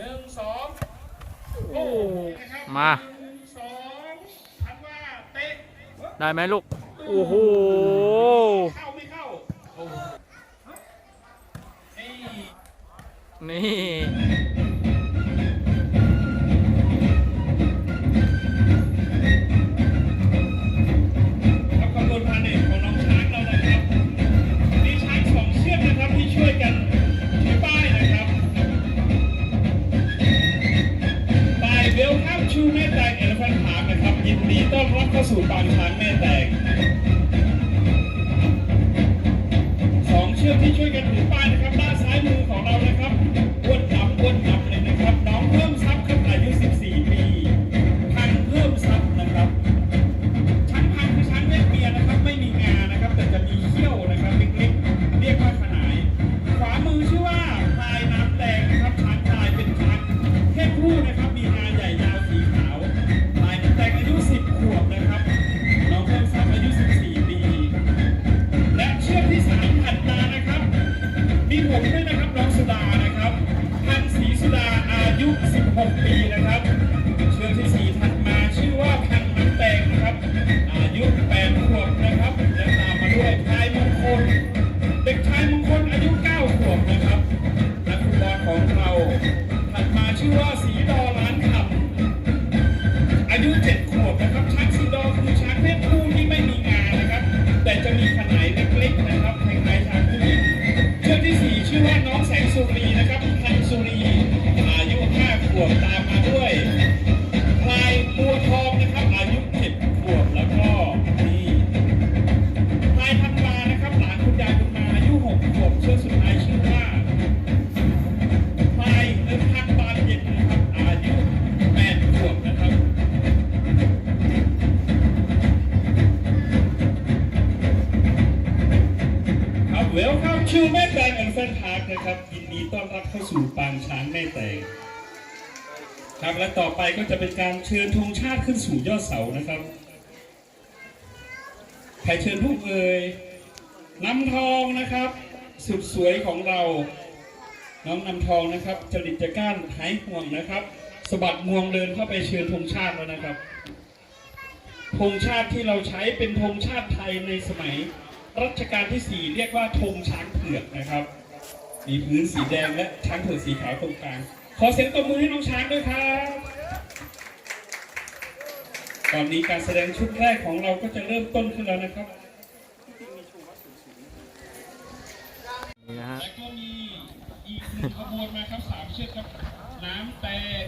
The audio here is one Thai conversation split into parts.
หนึ่งสองโอ้นะครับมาหนึ่งสองทันว่าเตะได้ไหมลูก โอ้โห เข้าไม่เข้าโอ้เอ้ยนี่ ครับยินดีต้อนรับเข้าสู่ปางช้างแม่แตงสองเชือกที่ช่วยกัน ผมด้วยนะครับน้องสุดานะครับพันศรีสุดาอายุ 16 ปีนะครับ ขวบตามมาด้วยพลายบัวทองนะครับอายุ7ขวบแล้วก็นี่พลายธันวานะครับหลานคุณยายบุญมาอายุ6ขวบเชือสุดท้ายชื่อว่าพลายเอิญพันบานเย็นนะครับอายุ8ขวบนะครับครับ Welcome to แม่แตง Elephant Park นะครับ ครับและต่อไปก็จะเป็นการเชิญธงชาติขึ้นสู่ยอดเสานะครับใครเชิญลูกเอ่ยน้ำทองนะครับ สุดสวยของเรา น้องน้ำทองนะครับ จริตจะก้านหายห่วงนะครับสะบัดงวงเดินเข้าไปเชิญธงชาติแล้วนะครับธงชาติที่เราใช้เป็นธงชาติไทยในสมัยรัชกาลที่ 4 เรียกว่าธงช้างเผือกนะครับ มีพื้นสีแดงและช้างเผือกสีขาวตรงกลาง ขอเสียงตบมือให้น้องช้างด้วยครับตอนนี้การแสดงชุดแรกของเราก็จะเริ่มต้นขึ้นแล้วนะครับนี่นะฮะและก็มีอีกหนึ่งขบวนมาครับสามเชือกครับน้ำแตง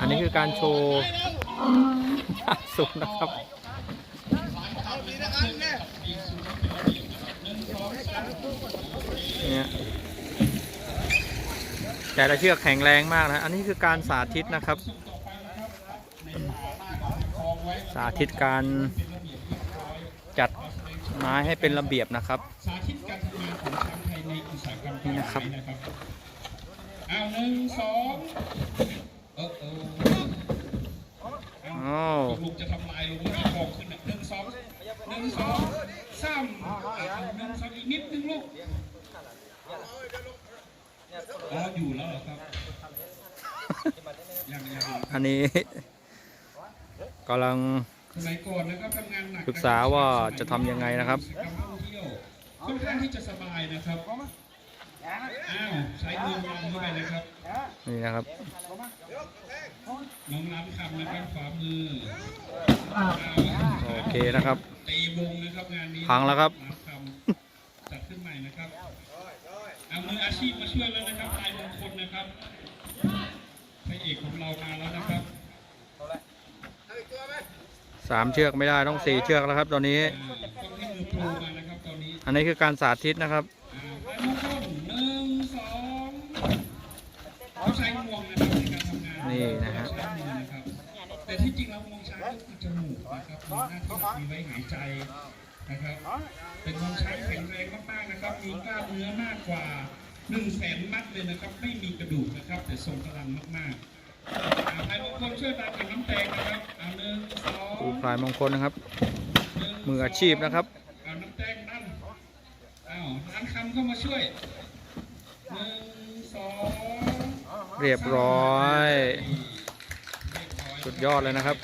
อันนี้คือการโชว์ล่าสุดนะครับ เนี่ย แต่ละเชือกแข็งแรงมากนะ อันนี้คือการสาธิตนะครับ สาธิตการจัดไม้ให้เป็นระเบียบนะครับสาธิตการทำงานของช้างไทยในอุตสาหกรรมนี่นะครับไทยนะครับเอาหนึ่งสองเออเออเอาโอ้ลูกจะทำลายลูกแล้วบอกขึ้นอะหนึ่งสองหนึ่งสองสามเอาหนึ่งสองอีกนิดนึงลูก อ๋ออยู่แล้วเหรอครับยังยังอันนี้กำลังสมัยก่อนนะครับทำงานหนักศึกษาว่าจะทำยังไงนะครับการท่องเที่ยวค่อนข้างที่จะสบายนะครับอ้าวใช้มือวางเข้าไปนะครับ นี่นะครับน้องน้ำคำนะครับขวามือโอเคนะครับตีวงนะครับงานนี้พังแล้วครับน้ำคำจัดขึ้นใหม่นะครับ เอามืออาชีพมาช่วยแล้วนะครับลายมงคลนะครับพระเอกของเรามาแล้วนะครับสามเชือกไม่ได้ต้องสี่เชือกแล้วครับ ตอนนี้อ่าต้องให้มือโปรมานะครับตอนนี้อันนี้คือการสาธิตนะครับ อ่าลายมงคลหนึ่งสองเขาใช้งวงนะครับในการทำงานนี่นะฮะใช้มือนะครับแต่ที่จริงแล้วงวงช้างก็คือจมูกนะครับมีหน้าที่มีไว้หายใจ นะครับ เป็นงวงช้างแข็งแรงมากๆนะครับ มีกล้ามเนื้อมากกว่า1นึ่งแสนมัดเลยนะครับ ไม่มีกระดูกนะครับ แต่ทรงพลังมากๆอ่าใครบางคนช่วยตามกับน้ำแตงนะครับเอาหนึ่งสองครูพลายมงคลนะครับหนึ่งมืออาชีพนะครับเอาน้ำแตงนั่นเอาร้านคำเข้ามาช่วยหนึ่งสสองเรียบร้อย สุดยอดเลยนะครับ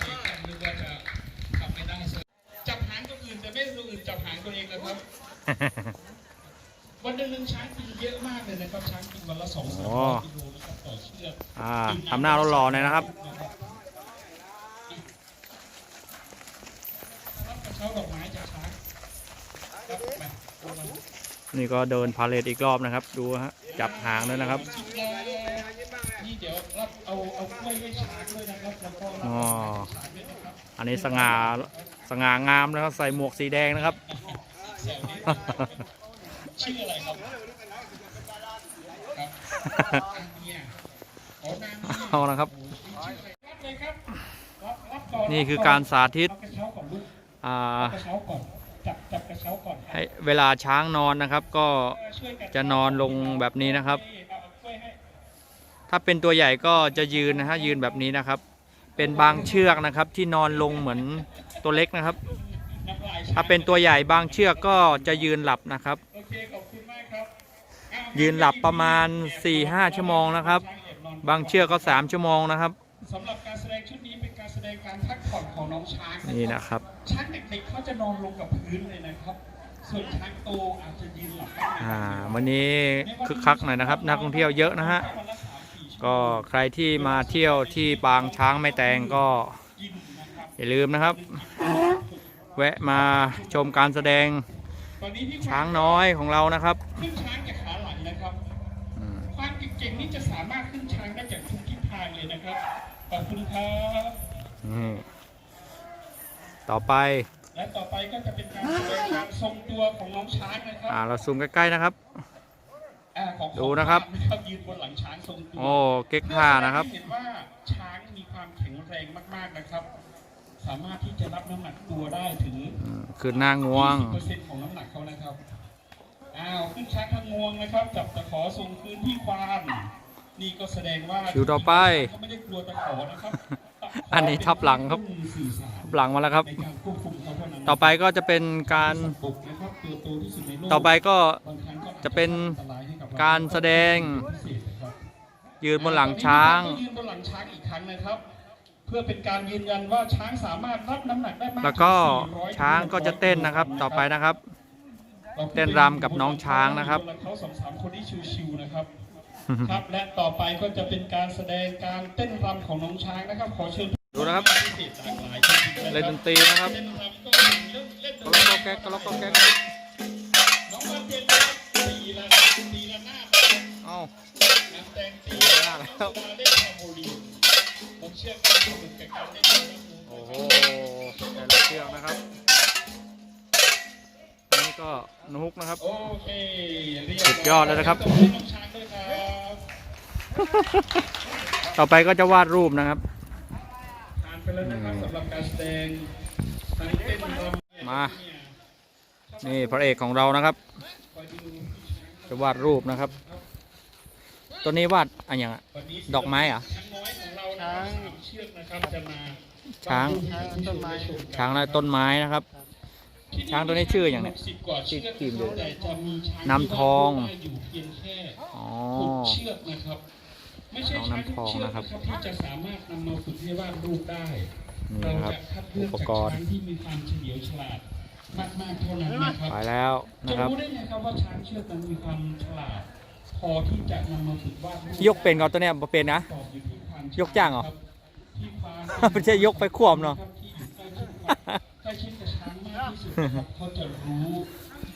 วันหนึ่งช้างกินเยอะมากเลยนะครับช้างกินวันละสองสามโอ้ร้อยกิโลนะครับต่อเชือกอ่าทำหน้าหล่อๆหน่อยนะครับรับกระเช้าดอกไม้จากช้างครับไปเอามานี่ก็เดินพาเลทอีกรอบนะครับ ดูฮะจับหางด้วยนะครับสิบโลนี่เดี๋ยวรับเอาเอากล้วยให้ช้างด้วยนะครับแล้วก็รับอ๋อช้างด้วยนะครับอันนี้สง่าสง่างามนะครับใส่หมวกสีแดงนะครับ แซวนิดชื่ออะไรครับครับเอางเนี่ยเอาละครับ นี่คือการสาธิตอ่าเอากระเช้าก่อนจับจับกระเช้าก่อนครับให้เวลาช้างนอนนะครับ ก็จะนอนลงแบบนี้นะครับ ถ้าเป็นตัวใหญ่ก็จะยืนนะฮะยืนแบบนี้นะครับ เป็นบางเชือกนะครับที่นอนลงเหมือนตัวเล็กนะครับ ถ้าเป็นตัวใหญ่บางเชือกก็จะยืนหลับนะครับโอเคขอบคุณมากครับอ้าวยืนหลับประมาณ 4-5 ชั่วโมงนะครับ บางเชือกก็ 3 ชั่วโมงนะครับสำหรับการแสดงชุดนี้เป็นการแสดงการพักผ่อนของน้องช้างนี่นะครับช้างเด็กๆเขาจะนอนลงกับพื้นเลยนะครับส่วนช้างโตอาจจะยืนหลับบ้างอ่าวันนี้คึกคักหน่อยนะครับ นักท่องเที่ยวเยอะนะฮะวันละสามสี่ชั่วโมงก็ใครที่มาเที่ยวที่ปางช้างแม่แตงก็กินนะครับอย่าลืมนะครับ แวะมาชมการแสดงตอนนี้พี่ช้างน้อยของเรานะครับ ขึ้นช้างจากขาหลังนะครับอืมความเก่งๆนี่จะสามารถขึ้นช้างได้จากทุกทิศทางเลยนะครับขอบคุณครับนี่ต่อไป และต่อไปก็จะเป็นการแสดงการทรงตัวของน้องช้างนะครัอ่าเราซูมใกล้ๆนะครับอ่าของดูนะครับนะครับยืนบนหลังช้างทรงตัวโอ้เก๊กท่านะครับเพื่อแสดงให้เห็นว่าช้างมีความแข็งแรงมากๆนะครับ สามารถที่จะรับน้ำหนักตัวได้ถึงอืมคือหน้างวง20%ของน้ำหนักเขานะครับอ้าวขึ้นช้างทางงวงนะครับ จับตะขอส่งคืนที่ควานนี่ก็แสดงว่าคิวต่อไปเขาไม่ได้กลัวตะขอนะครับตะขอันนี้ทับหลังครับเป็นเคองมือสื่อสารหลังมาแล้วครับในการควบคุมเขาเท่านั้นต่อไปก็จะเป็นการสัตว์บกนะครับตัวโตที่สุดในโลกต่อไปก็บางครั้งก็อาจจะเป็นอันตรายให้บเการแสดงพิเศษนะครับยืนบนหลังช้างตอนนี้ยืนบนหลังช้างอีกครั้งนะครับเพื่อเป็นการยืนยันว่าช้างสามารถรับน้ำหนักได้มากแล้วก็ถึ400ช้างก็จะเต้นนะครับต่อไปนะครับ เต้นรำกับน้องช้างนะครับเขาสองสามคนที่ชิวๆนะครับครับและต่อไปก็จะเป็นการแสดงการเต้นรำของน้องช้างนะครับ ขอเชิญดูนะครับพิเศษหลากหลายชนิดะครับเล่นดนตรีนะครับเต้นรำก็เล่นเล่นเล่นดกนระตลรีอกก็แก๊กกระลอกก็แก๊กน้องวันเพ็ญนะครับตีละตีละหน้าดเอ้าน้ำแดงตีหน้าแล้ว มาเล่นฮาร์โมนีผมเชื่อว่าสนุกกับการเล่นนะครับโอ้โหแต่ละเชือกนะครับอันนี้ก็นกนะครับ โอเคเรีบร้สุดยอดเลยนะครับ ตบมือให้น้องช้างด้วยครับต่อไปก็จะวาดรูปนะครับ ผ่านไปแล้วนะครับสำหรับการแสดงทั้งเต้นรำมา นี่พระเอกของเรานะครับ คอยดูจะวาดรูปนะครับ ตัวนี้วาดอะไรอย่างอะวันนี้ดอกไม้เหรอช้าง น้อยของเรานะครับสามเชือกนะครับจะมาช้าง ต้นไม้ช้างและต้นไม้นะครับ ช้างตัวนี้ชื่ออย่างเนี่ยสิบกว่าเชือกชื่อทีมเลยแต่จะมีช้างน้ำทองที่ว่าอยู่เพียงแค่อ๋อหกเชือกนะครับไม่ใช่น้องช้างน้ำททุกองเชือกนะนะคครัรับบที่จะสามารถนำมาฝึกให้วาดรูปได้นี่เรานะครับจะคัดเลือกอุปจากกรณ์ช้างที่มีความเฉลียวฉลาดมากๆเท่านั้นนะครับไปแล้วนะจะครับรู้ได้ไงครับว่าช้างเชือกนั้นมีความฉลาดพอที่จะนำมาฝึกวาดรูปยกเป็นก่อนตัวเนี้ยบ่เป็นนะตอบอ ยู่ที่ความยกจ้างเหรอครับที่ความไม่ใช่ยกไปควบเนอะที่อยู่ใกล้ชิดกับใกล้ชิดกับช้างมากที่สุดนะครับเขาจะรู้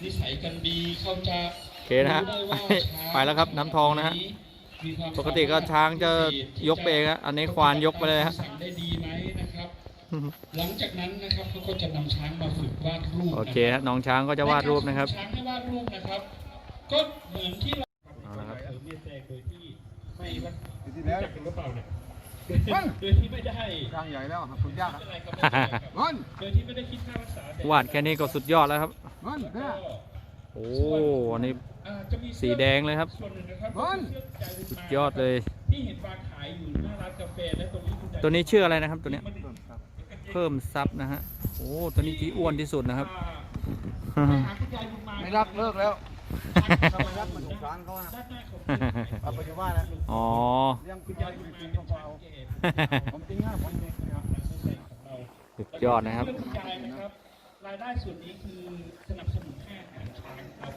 นิสัยกันดีเขาจะโอเคนะฮะรู้ได้ว่าช้างไปแล้วครับน้ำทองนะฮะมีความปกติก็ช้างจะยกไปเองนะอันนี้ควานยกไปเลยฮะสั่งได้ดีไหมนะครับ หลังจากนั้นนะครับเขาก็จะนำช้างมาฝึกวาดรูปโอเคฮะน้องช้างก็จะวาดรูปนะครับช้างให้วาดรูปนะครับก็เหมือนที่เราเอาละครับ เสริมเรียนแสดงโดยที่ไม่ว่าปีที่แล้วจักเป็นกระเป๋าเนี่ยโดยที่ไม่ได้ร่างใหญ่แล้วครับคุณยากอะไรครับไม่เป็นไรครับเงินโดยที่ไม่ได้คิดค่ารักษาแต่วาดแค่นี้ก็สุดยอดแล้วครับเงินก็เนี่ยโอ้อันนี้อ่าจะมีสีแดงเลยครับส่วนหนึ่งนะครับบอลเสื้อใจบุญสุมาดยอดเลยที่เห็นวางขายอยู่หน้าร้านกาแฟและตรงนี้คุณใจตัวนี้ชื่ออะไรนะครับตัวเนี้ยมันเพิ่มซับนะฮะโอ้ตัวนี้ที่อ้วนที่สุดนะครับอ่าไปหาคุณยายบุญมาไม่รักเลิกแล้วถ ทำไมรักมันสงสารเขาอะด้านหน้าของเอาไปอยู่บ้านนะอ๋อ เลี้ยงคุณยายจริงๆเขาเอาผมจริงนะผมจริงนะสุดยอดนะครับเพื่อคุณยายนะครับ รายได้ส่วนนี้คือสนับสนุนให้อาหารช้างครับ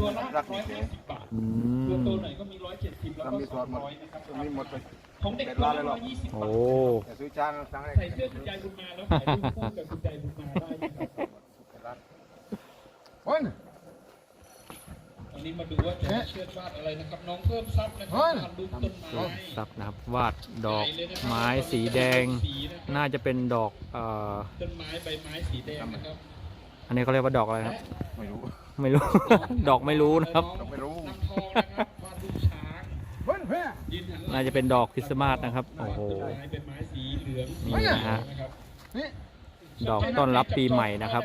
ตัวละร้อยห้าสิบบาทอืตัวมโตหน่อยก็มีร้อยเจ็ดสิบแล้วเราก็มีสสอองดหมดร้อยนะครับตรงนี้หมดไปของเด็กตัวละร้อยยี่สิบบาโอ้ทแต่ซื้อจานสั่งอะไรใส่เสื้อคุณยายบุญมาแล้วถ่ายรูปคู่กับคุณยายบุญมาได้นะครับ คนอันนี้มาดูว่าจะเชือดวาดอะไรนะครับน้องเพิ่มทรัพย์นะครับวาดรูปต้นไม้ซับนะครับวาดดอกไม้สีแดง น่าจะเป็นดอกเอ่อต้นไม้ใบไม้สีแดงนะครับอันนี้เขาเรียกว่าดอกอะไรครับ ไม่รู้ ไม่รู้ ดอกไม่รู้นะครับเราไม่รู้น้ำทองนะครับวาดรูปช้างเฮ้ยเพื่อนยืนหันหลังน่าจะเป็นดอกคริสต์มาสนะครับ โอ้โหต้นไม้เป็นไม้สีเหลืองสีนี่นะฮะนะครับนี่ดอกต้อนรับปีใหม่นะครับ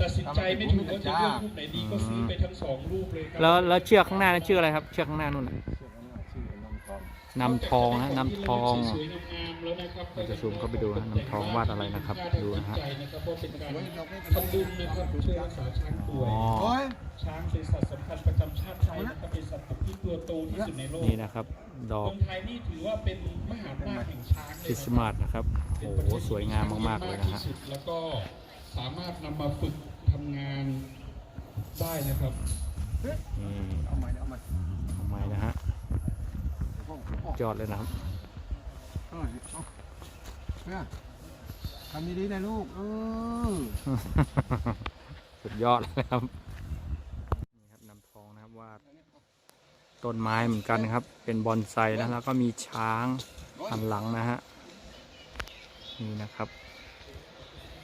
ลูกละหนึ่งพันบาทเท่านั้นนะครับเฮ้ยเพื่อนตัดสินใจไม่ถูกว่าจะเลือกรูปไหนดีก็ซื้อไปทั้งสองรูปเลยครัแล้วแล้วเชือกข้างหน้านั่นชื่ออะไรครับ เชือกข้างหน้านู่นน่ะชื่อน้ำทองนำทองนะนำทองสวยๆงามๆแล้วนะครับเราจะซูมเข้าไปดูนะนำทองวาดอะไรนะครับ ดูนะฮะใจนะครับเพราะเป็นการทำบุญนะครับช่วยรักษาช้างป่วยอ๋อโอ้ยช้างเป็นสัตว์สำคัญประจำชาติไทยนะครับเป็นสัตว์ที่ตัวโตที่สุดในโลกนี่นะครับ ดอกเมืองไทยนี่ถือว่าเป็นมหาอำนาจแห่งช้างเลยคริสต์มาสนะครับโอ้โหสวยงามมากๆเลยนะฮะที่สุดแล้วก็ สามารถนำมาฝึกทำงานได้นะครับนี่เอาใหม่เอาใหม่ทำไมนะฮะโอ้โหยอดเลยนะครับเฮ้ยเอาเพื่อนทำดีๆนะลูก เออ สุดยอดเลยครับ นี่ครับนำทองนะครับวาดต้นไม้เหมือนกันนะครับ เป็นบอนไซนะแล้วก็มีช้างหันหลังนะฮะ นี่นะครับ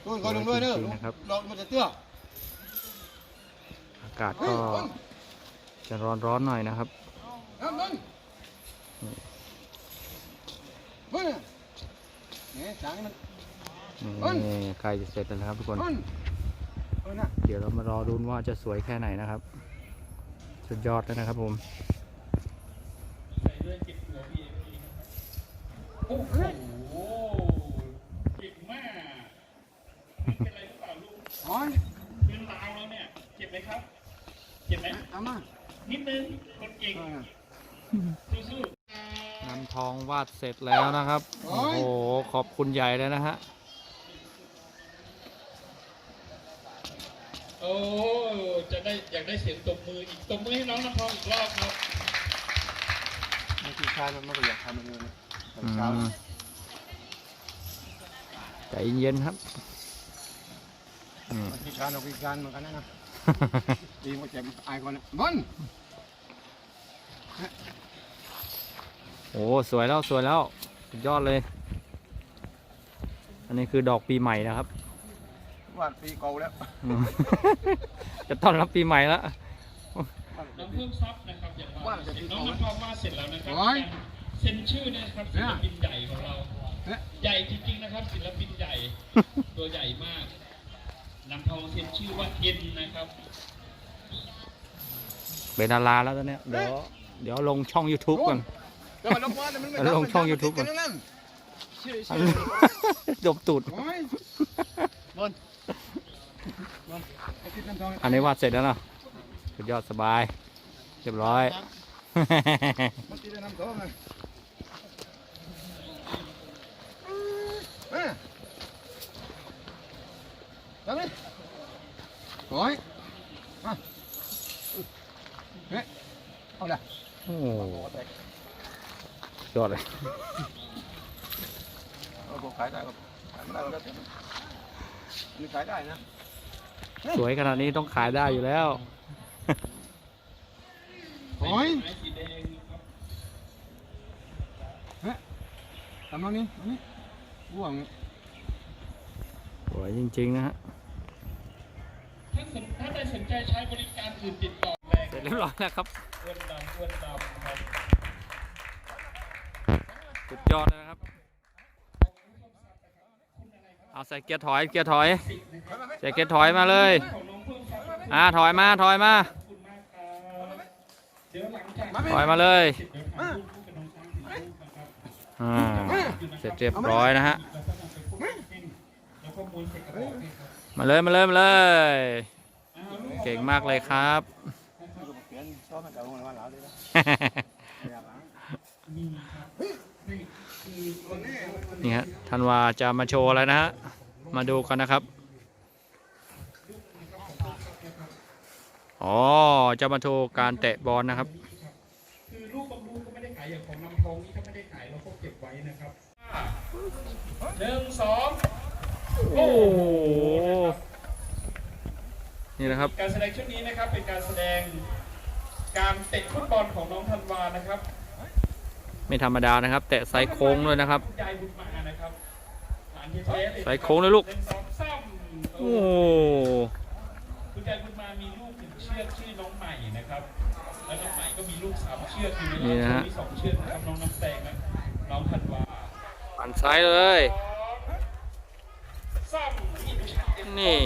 ลูกก็ลงด้วยเด้อจริงๆนะครับลองมันจะเตื้ออากาศก็จะร้อนๆหน่อยนะครับน้ำมันเฮ้ยเนี่ยจางมันนี่ใกล้จะเสร็จแล้วนะครับทุกคนมันเออนะเดี๋ยวเรามารอรุ้นว่าจะสวยแค่ไหนนะครับ สุดยอดเลยนะครับผมใส่ด้วยเก็บหัวพี่เองโอ้โหเก่งมากไม่เป็นไรหรือเปล่า ลูกโอ้ยเป็นลาวแล้วเนี่ยเจ็บไหมครับ เจ็บไหมเอามานิดนึงคนเก่งเออสู้นำทองวาดเสร็จแล้วนะครับ โอ้โอ้ยโหขอบคุณใหญ่เลยนะฮะๆโอ้ จะได้อยากได้เสียงตบมืออีกตบมือให้น้องน้ำทองอีกรอบครับบางทีชายมันไม่ก็อยากทำมันเลยนะตอนอืเช้ามใจเย็นๆครับอื มบางทีชายเราพิการเหมือนกันนะนะดีกว่าเจ็บอายคนนะบอลโอ้สวยแล้วสวยแล้วสุดยอดเลย อันนี้คือดอกปีใหม่นะครับ วาดปีเก่าแล้วอืมจะต้อนรับปีใหม่แล้วน้องเพิ่มซับนะครับอย่างว่าเสร็จน้องน้ำทองมาเสร็จแล้วนะครับโอ้ยเซ็นชื่อเนี่ยนะครับศิลปินใหญ่ของเราเนี่ยใหญ่จริงๆนะครับศิลปินใหญ่ตัวใหญ่มาก น้ำทองเซ็นชื่อว่าเอ็นนะครับเป็นดาราแล้วตอนเนี้ยเดี๋ยวเดี๋ยวลงช่อง YouTube ก่อนเดี๋ยวมันลงมาเดี๋ยวมันไม่แล้วลงช่องทำ YouTube มันติดกันนั่นชื่ออัชื่นอนี้ดมตูด โอ้ยบอลบอลไอ้ที่น้ำทองอันนี้วาดเสร็จแล้วเนอะสุดยอดสบาย เรียบร้อย มันติดน้ำทองเลยเอ้ย จับเลยโอ้ยมาเฮ้ยเอาละโอ้ยอดเลยเอาผมขายได้ครับขายไม่ได้ก็แล้วแต่มันอันนี่ขายได้นะสวยขนาดนี้ต้องขายได้อยู่แล้วโอ้ยไม้สีแดงนะครับทำตรงนี้อันนี้บ่วงสวยจริง ๆ นะฮะ ถ้าสนถ้าได้สนใจใช้บริการอื่นติดต่อแรงเสร็จเรียบร้อยแล้วครับ อ้วนดำอ้วนดำครับสุดยอดเลยนะครับ เอาใส่เกียร์ถอย เกียร์ถอย ใส่เกียร์ถอยมาเลย ของน้องเพิ่มซับขอบอ่า ถอยมา ถอยมา คุณมากครับเดี๋ยวหลังจากถอยมาเลย เดี๋ยวถ่ายรูปคู่กับน้องช้างถ่ายรูปนะครับอ่า เสร็จเรียบร้อยนะฮะ แล้วก็นำไปคั่วให้แล้วก็ม้วนใส่กระบอกนี่ครับ มาเลยมาเลยมาเลยอ้าวเก่งมากเลยครับเปลี่ยนชอบมันจะลงมาแล้วดิอยากล้างนี่ครับนี่คือคนนี้นี่ฮะธันวาจะมาโชว์อะไรนะฮะ มาดูกันนะครับ อ๋อ จะมาโชว์การแตะบอลนะครับ คือลูกบางลูกก็ไม่ได้ขายอย่างของน้ำทองนี่ก็ไม่ได้ขายเราก็เก็บไว้นะครับหนึ่งสองโอ้โห นี่นะครับ การแสดงชุดนี้นะครับเป็นการแสดงการเตะฟุตบอลของน้องธันวานะครับ ไม่ธรรมดานะครับ แตะไซส์โค้งด้วยนะครับณยายบุญมานะครับฐานที่แท้เลยใส่โค้งเลยลูกหนึ่งสองสามโอ้คุณยายบุญมามีลูกหนึ่งเชือกชื่อน้องใหม่นะครับ แล้วน้องใหม่ก็มีลูกสามเชือกอยู่ในนี่นะฮะมีสองเชือกนะครับน้องน้ำแตงนะน้องธันวาปันซ้ายเลยสองสามนี่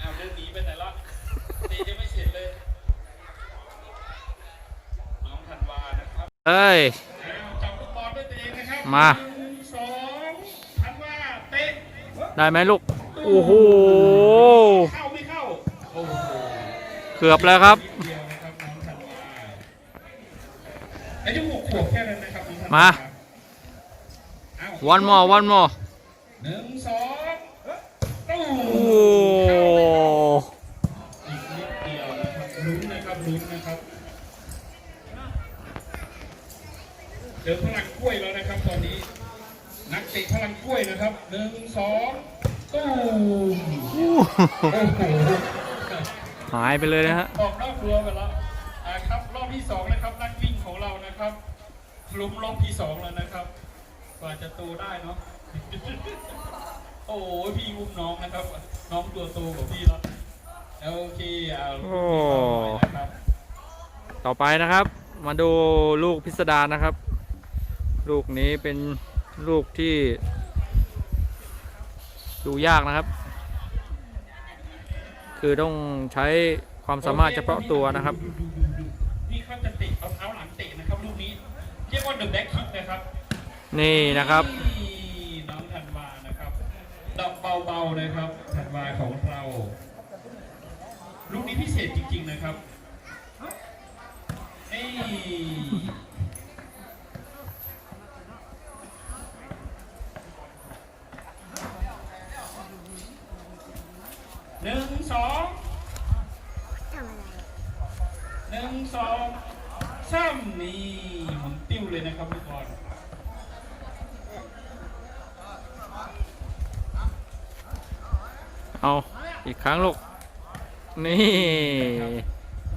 อ้าวเดินหนีไปไหนละเตะยังไม่เสร็จเลย น้องธันวานะครับเอ้ยจับฟุตบอลด้วยตัวเองนะครับมา หนึ่งสองทันว่าเตะได้ไหมลูก โอ้โห เข้าไม่เข้า โอ้โหเกือบแล้วครับ นิดเดียวนะครับน้องธันวาอายุหกขวบแค่นั้นนะครับน้องธันวมา เอ้า วันมอวันมอ หนึ่งสองตู้ โอ้ อีกนิดเดียวนะครับ ลุ้นนะครับลุ้นนะครับเจอพลังกล้วยแล้วนะครับตอนนี้ นักเตะพลังกล้วยนะครับหนึ่งสองตู้มโอ้โหหายไปเลยนะฮะออกนอกรั้วไปแล้วอ่าครับรอบที่สองนะครับนักวิ่งของเรานะครับหลุมรอบที่สองแล้วนะครับกว่าจะโตได้เนาะโอ้ยพี่อุ้มน้องนะครับ น้องตัวโตกว่าพี่แล้ว โอเคอ่าโอ้นะครับต่อไปนะครับ มาดูลูกพิสดารนะครับ ลูกนี้เป็นลูกที่ ดูยากนะครับ คือต้องใช้ความสามารถเฉพาะตัวนะครับดูดูดูดูนี่เขาจะเตะเอาเท้าหลังเตะนะครับลูกนี้เรียกว่าเดอะแบ็กคิกนะครับนี่นะครับนี่น้องธันวานะครับดอกเบาๆนะครับธันวาของเราลูกนี้ พิเศษจริง ๆ นะครับเอ้ยหนึ่งสองหนึ่งสองสามนี่หมุนติ้วเลยนะครับทุกคนเอาอีกครั้งลูก นี่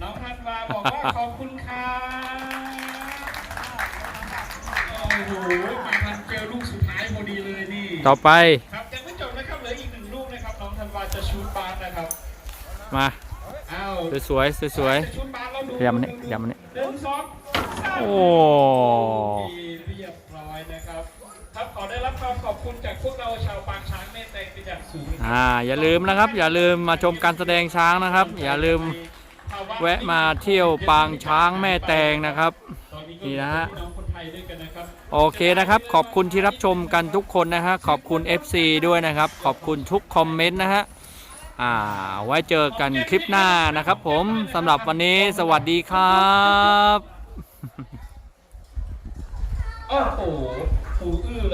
น้องธันวาบอกว่าขอบคุณครับโอ้โหมาทันเจอลูกสุดท้ายพอดีเลยนี่ ต่อไป ครับยังไม่จบนะครับเหลืออีกหนึ่งลูกนะครับน้องธันวาจะชูดบาสนะครับมาอ้าวสวยๆสวยจะชูดบาสแล้วดูขยับมานี่ขยับมานี่ หนึ่งสองสามโอ้ โอเคเรียบร้อยนะครับ ครับขอได้รับความขอบคุณจากพวกเราชาวปางช้างแม่แตงเป็นอย่างสูงๆอ่าอย่าลืมนะครับ อย่าลืมมาชมการแสดงช้างนะครับ อย่าลืมแวะมาเที่ยวปางช้างแม่แตงนะครับตอก็นี่นะฮะพี่น้องคนไทยด้วยกันนะครับโอเคนะครับ ขอบคุณที่รับชมกันทุกคนนะฮะขอบคุณ FC ด้วยนะครับ ขอบคุณทุกคอมเมนต์นะฮะอ่าไว้เจอกันคลิปหน้านะครับ ผมสำหรับวันนี้สวัสดีครับโอ้โห